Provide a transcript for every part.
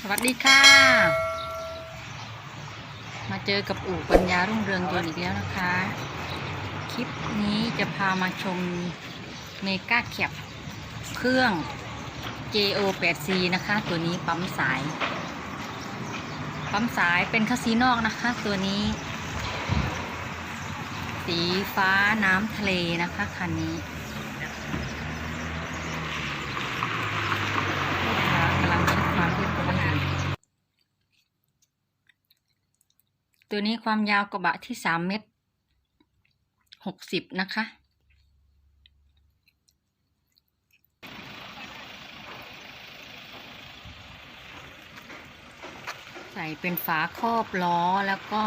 สวัสดีค่ะ มาเจอกับอู่ปัญญารุ่งเรืองยนอีกแล้วนะคะ คลิปนี้จะพามาชมเมกาแคปเครื่อง JO 8C นะคะ ตัวนี้ปั๊มสาย ปั๊มสายเป็นคาซีนอกนะคะ ตัวนี้ สีฟ้าน้ำทะเลนะคะคันนี้ลูกค้ากำลังเช็คความเรียบร้อยอยู่ ตัวนี้ความยาวกระบะที่สามเมตรหกสิบนะคะ ใส่เป็นฝาครอบล้อแล้วก็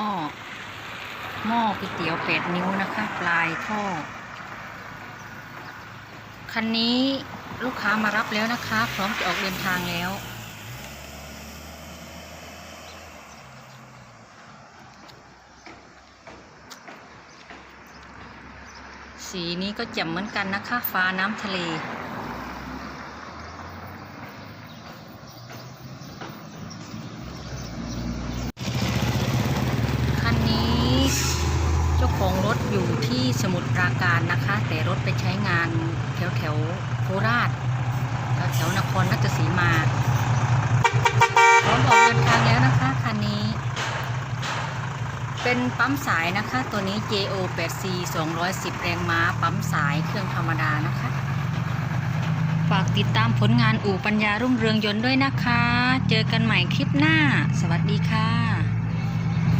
หม้อก๋วยเตี๋ยวแปดนิ้วนะคะ ปลายท่อ คันนี้ลูกค้ามารับแล้วนะคะ พร้อมจะออกเดินทางแล้ว สีนี้ก็แจ่มเหมือนกันนะคะ ฟ้าน้ำทะเล คันนี้เจ้าของรถอยู่ที่สมุทรปราการนะคะ แต่รถไปใช้งานแถวแถวโคราช แถวแถวนครราชสีมาพร้อมออกเดินทางแล้วนะคะคันนี้ เป็นปั๊มสายนะคะ ตัวนี้ JO 8C 210 แรงม้า ปั๊มสายเครื่องธรรมดานะคะ ฝากติดตามผลงานอู่ปัญญารุ่งเรืองยนต์ด้วยนะคะ เจอกันใหม่คลิปหน้า สวัสดีค่ะ